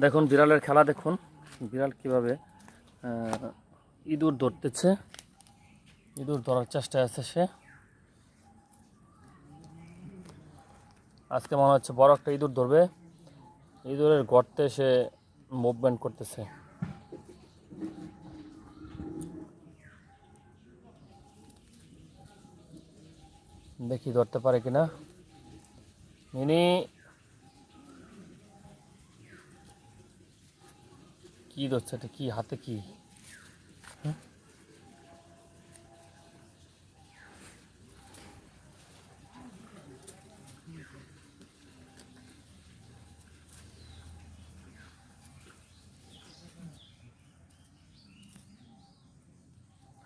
দেখুন, বিড়ালের খেলা দেখুন। বিড়াল কীভাবে ইঁদুর ধরতেছে। ইঁদুর ধরার চেষ্টায় আছে সে। আজকে মনে হচ্ছে বড় একটা ইঁদুর ধরবে। ইঁদুরের গর্তে সে মুভমেন্ট করতেছে। দেখি ধরতে পারে কিনা। মিনি কি ধরছে এটা কি হাতে কি? হ্যাঁ?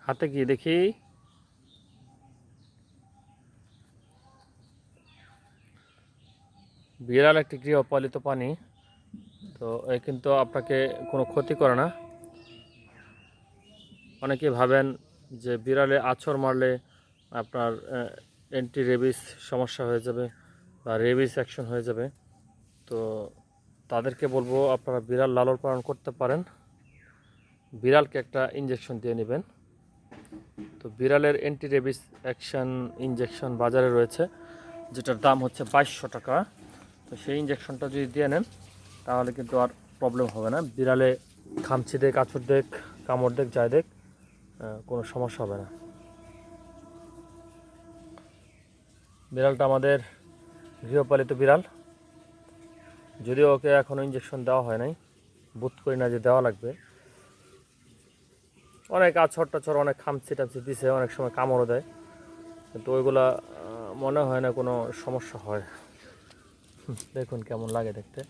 হাতে কি দেখি। বিড়াল একটি গৃহপালিত প্রাণী। তো এ কিন্তু আপনাকে কোনো ক্ষতি করে না। অনেকে ভাবেন যে বিড়ালে আছর মারলে আপনার অ্যান্টি রেবিস সমস্যা হয়ে যাবে বা রেবিস অ্যাকশন হয়ে যাবে। তো তাদেরকে বলব, আপনারা বিড়াল লালন পালন করতে পারেন। বিড়ালকে একটা ইঞ্জেকশন দিয়ে নেবেন। তো বিড়ালের অ্যান্টি রেবিস অ্যাকশন ইঞ্জেকশন বাজারে রয়েছে, যেটার দাম হচ্ছে বাইশশো টাকা। তো সেই ইঞ্জেকশনটা যদি দিয়ে নেন তাহলে কিন্তু আর প্রবলেম হবে না। বিড়ালে খামচি দেখ আছর দেখ কামড় দেখ যায় দেখ কোনো সমস্যা হবে না। বিড়ালটা আমাদের গৃহপালিত বিড়াল। যদিও ওকে এখনও ইঞ্জেকশন দেওয়া হয় নাই, বুধ করি না যে দেওয়া লাগবে। অনেক আছর টাছর, অনেক খামচি টামচি দিছে, অনেক সময় কামড়ও দেয়। কিন্তু ওইগুলা মনে হয় না কোনো সমস্যা হয়। দেখুন কেমন লাগে দেখতে।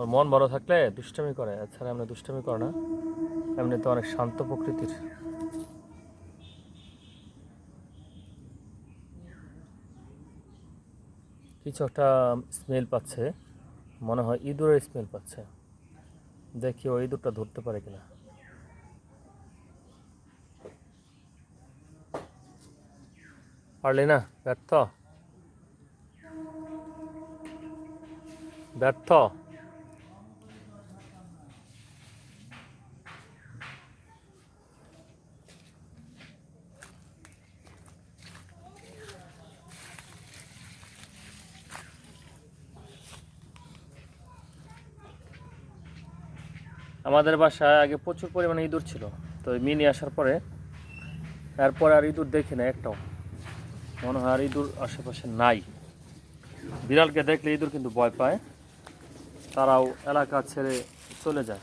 ওর মন বড় থাকলে দুষ্টামি করে। এছাড়া এমনি দুষ্টামি করে না। এমনি তো অনেক শান্ত প্রকৃতির। কিছু একটা স্মেল পাচ্ছে। মনে হয় ইঁদুরের স্মেল পাচ্ছে। দেখি ও ইঁদুরটা ধরতে পারে কিনা। পারলি না? ব্যর্থ? ব্যর্থ? আমাদের বাসায় আগে প্রচুর পরিমাণে ইঁদুর ছিল। তো মিনি আসার পরে তারপর আর ইঁদুর দেখি না একটাও। মনে হয় আর ইঁদুর আশেপাশে নাই। বিড়ালকে দেখলে ইঁদুর কিন্তু ভয় পায়। তারাও এলাকা ছেড়ে চলে যায়।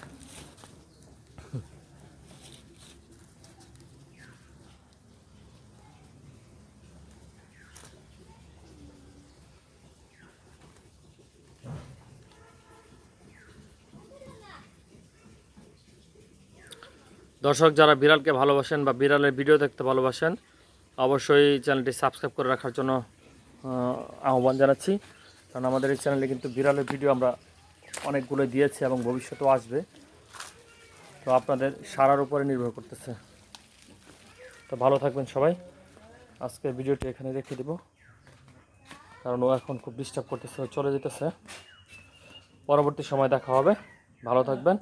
দর্শক, যারা বিড়ালকে ভালোবাসেন বা বিড়ালের ভিডিও দেখতে ভালোবাসেন, অবশ্যই চ্যানেলটি সাবস্ক্রাইব করে রাখার জন্য আহ্বান জানাচ্ছি। কারণ আমাদের এই চ্যানেলে কিন্তু বিড়ালের ভিডিও আমরা অনেকগুলো দিয়েছি এবং ভবিষ্যতেও আসবে। তো আপনাদের সারার উপরে নির্ভর করতেছে। তো ভালো থাকবেন সবাই। আজকের ভিডিওটি এখানে রেখে দেব। কারণ ও এখন খুব ডিস্টার্ব করতেছে চলে যেতেছে। পরবর্তী সময় দেখা হবে। ভালো থাকবেন।